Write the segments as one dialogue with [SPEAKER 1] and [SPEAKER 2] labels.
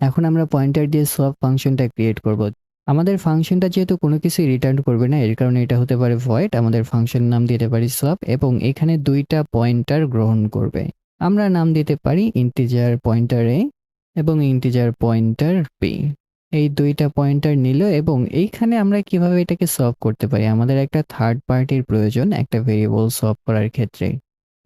[SPEAKER 1] এখন আমরা পয়েন্টার দিয়ে সোয়াপ ফাংশনটা ক্রিয়েট করব। আমাদের ফাংশনটা যেহেতু কোনো কিছুই রিটার্ন করবে না, এর কারণে এটা হতে পারে ভয়েড আমাদের ফাংশন নাম দিতে পারি সোয়াপ এবং এখানে দুইটা পয়েন্টার গ্রহণ করবে। আমরা নাম দিতে পারি ইন্টিজার পয়েন্টার এ এবং ইন্টিজার পয়েন্টার বি এই দুইটা পয়েন্টার নিল, এবং এইখানে আমরা কীভাবে এটাকে সলভ করতে পারি? আমাদের একটা থার্ড পার্টির প্রয়োজন, একটা ভেরিয়েবল সলভ করার ক্ষেত্রে।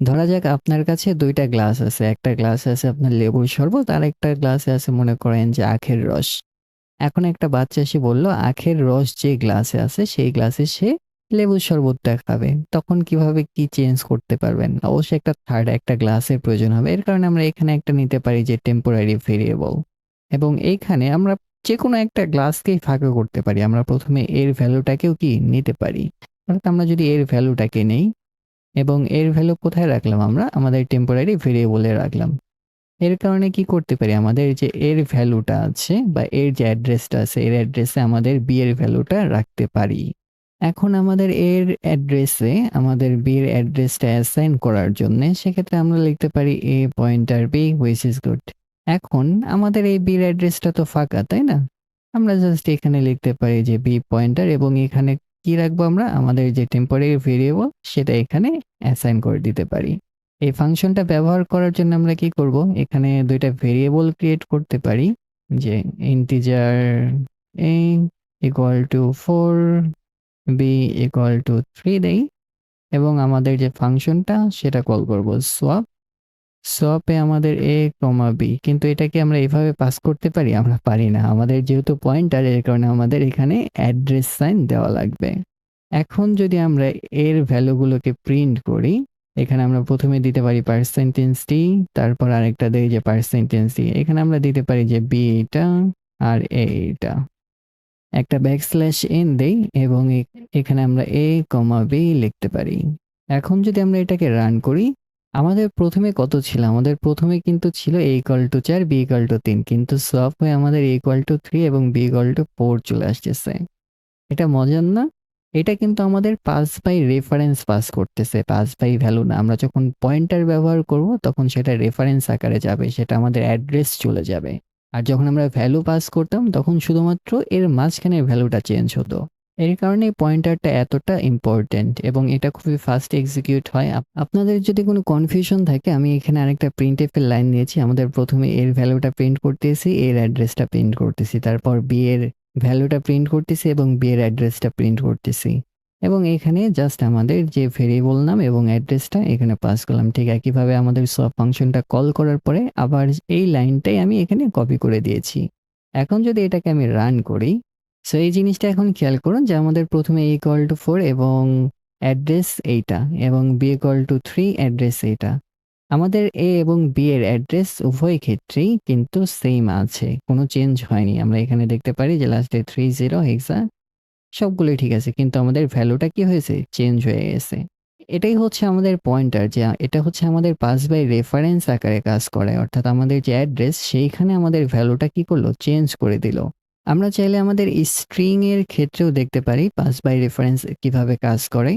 [SPEAKER 1] ধরা যাক আপনার কাছে দুইটা গ্লাস আছে। একটা গ্লাসে আছে আপনার লেবুর শরবত, আর একটা গ্লাসে আছে মনে করেন যে আখের রস। এখন একটা বাচ্চা এসে বলল, আখের রস যে গ্লাসে আছে, সেই গ্লাসে সে লেবুর শরবতটা খাবে। তখন কীভাবে কি চেঞ্জ করতে পারবেন? অবশ্যই একটা থার্ড একটা গ্লাসের প্রয়োজন হবে। এর কারণে আমরা এখানে একটা নিতে পারি যে টেম্পোরারি ভেরিয়েবল এবং এইখানে আমরা যে কোনো একটা গ্লাসকেই ফাঁকা করতে পারি। আমরা প্রথমে এর ভ্যালুটাকেও কি নিতে পারি? অর্থাৎ আমরা যদি এর ভ্যালুটাকে নেই এবং এর ভ্যালু কোথায় রাখলাম আমরা? আমাদের টেম্পোরারি ভেরিয়েবলে রাখলাম। এর কারণে কি করতে পারি? আমাদের যে এর ভ্যালুটা আছে বা এর যে অ্যাড্রেসটা আছে, এর অ্যাড্রেসে আমাদের বি এর ভ্যালুটা রাখতে পারি। এখন আমাদের এর অ্যাড্রেসে আমাদের বি এর অ্যাড্রেসটা অ্যাসাইন করার জন্য সেক্ষেত্রে আমরা লিখতে পারি A pointer B which is good এখন আমাদের এই বির অ্যাড্রেসটা তো ফাঁকা, তাই না? আমরা জাস্ট এখানে লিখতে পারি যে বি পয়েন্টার এবং এখানে কি রাখব আমরা? আমাদের যে টেম্পোরারি ভেরিয়েবল সেটা এখানে অ্যাসাইন করে দিতে পারি। এই ফাংশনটা ব্যবহার করার জন্য আমরা কি করব? এখানে দুইটা ভেরিয়েবল ক্রিয়েট করতে পারি, যে integer A equal to four B equal to three দেই, এবং আমাদের যে ফাংশনটা সেটা কল করব সোয়াপ সোয়াপে আমাদের এ কমা বি। কিন্তু এটাকে আমরা এভাবে পাস করতে পারি? আমরা পারি না। আমাদের যেহেতু পয়েন্টার এর কারণে আমাদের এখানে অ্যাড্রেস সাইন দেওয়া লাগবে। এখন যদি আমরা এর ভ্যালুগুলোকে প্রিন্ট করি, এখানে আমরা প্রথমে দিতে পারি পার্সেন্টেজ টি তারপর আরেকটা দেই যে পার্সেন্টেজ ডি এখানে আমরা দিতে পারি যে বি এটা আর এ এটা একটা ব্যাক স্ল্যাশ এন দেই এবং এখানে আমরা এ কমা বি লিখতে পারি। এখন যদি আমরা এটাকে রান করি আমাদের প্রথমে কত ছিল? আমাদের প্রথমে কিন্তু ছিল এ ইকাল টু চার বি ইকাল টু তিন। কিন্তু সোয়াপ হয়ে আমাদের এ ইকাল টু থ্রি এবং বি ইকাল টু ফোর চলে আসতেছে। এটা মজার না? এটা কিন্তু আমাদের পাস বাই রেফারেন্স পাস করতেছে। পাস বাই ভ্যালু না। আমরা যখন পয়েন্টার ব্যবহার করব, তখন সেটা রেফারেন্স আকারে যাবে। সেটা আমাদের অ্যাড্রেস চলে যাবে। আর যখন আমরা ভ্যালু পাস করতাম, তখন শুধুমাত্র এর মাঝখানে ভ্যালুটা চেঞ্জ হতো। এর কারণে পয়েন্টারটা এতটা ইম্পর্ট্যান্ট এবং এটা খুবই ফাস্ট এক্সিকিউট হয়। আপ- আপনাদের যদি কোনো কনফিউশন থাকে, আমি এখানে আরেকটা প্রিন্ট এফের লাইন নিয়েছি। আমাদের প্রথমে এর ভ্যালুটা প্রিন্ট করতেছি, এর অ্যাড্রেসটা প্রিন্ট করতেছি, তারপর বি এর ভ্যালুটা প্রিন্ট করতেছি এবং বি এর অ্যাড্রেসটা প্রিন্ট করতেছি। এবং এখানে জাস্ট আমাদের যে ভেরিয়েবল নাম এবং অ্যাড্রেসটা এখানে পাস করলাম। ঠিক একইভাবে আমাদের সব ফাংশনটা কল করার পরে আবার এই লাইনটাই আমি এখানে কপি করে দিয়েছি। এখন যদি এটাকে আমি রান করি সো এই জিনিসটা এখন খেয়াল করুন যে আমাদের প্রথমে এ ইকুয়াল টু ফোর এবং অ্যাড্রেস এইটা এবং B equal to three address এইটা। আমাদের এ এবং বি এর অ্যাড্রেস উভয় ক্ষেত্রেই কিন্তু সেম আছে, কোনো চেঞ্জ হয়নি। আমরা এখানে দেখতে পারি যে লাস্টে থ্রি জিরো হেক্সা সবগুলোই ঠিক আছে, কিন্তু আমাদের ভ্যালুটা কি হয়েছে? চেঞ্জ হয়ে গেছে। এটাই হচ্ছে আমাদের পয়েন্টার যে এটা হচ্ছে আমাদের পাস বাই রেফারেন্স আকারে কাজ করে, অর্থাৎ আমাদের যে অ্যাড্রেস সেইখানে আমাদের ভ্যালুটা কি করল? চেঞ্জ করে দিল। আমরা চাইলে আমাদের স্ট্রিং এর ক্ষেত্রেও দেখতে পারি পাস বাই রেফারেন্স কীভাবে কাজ করে।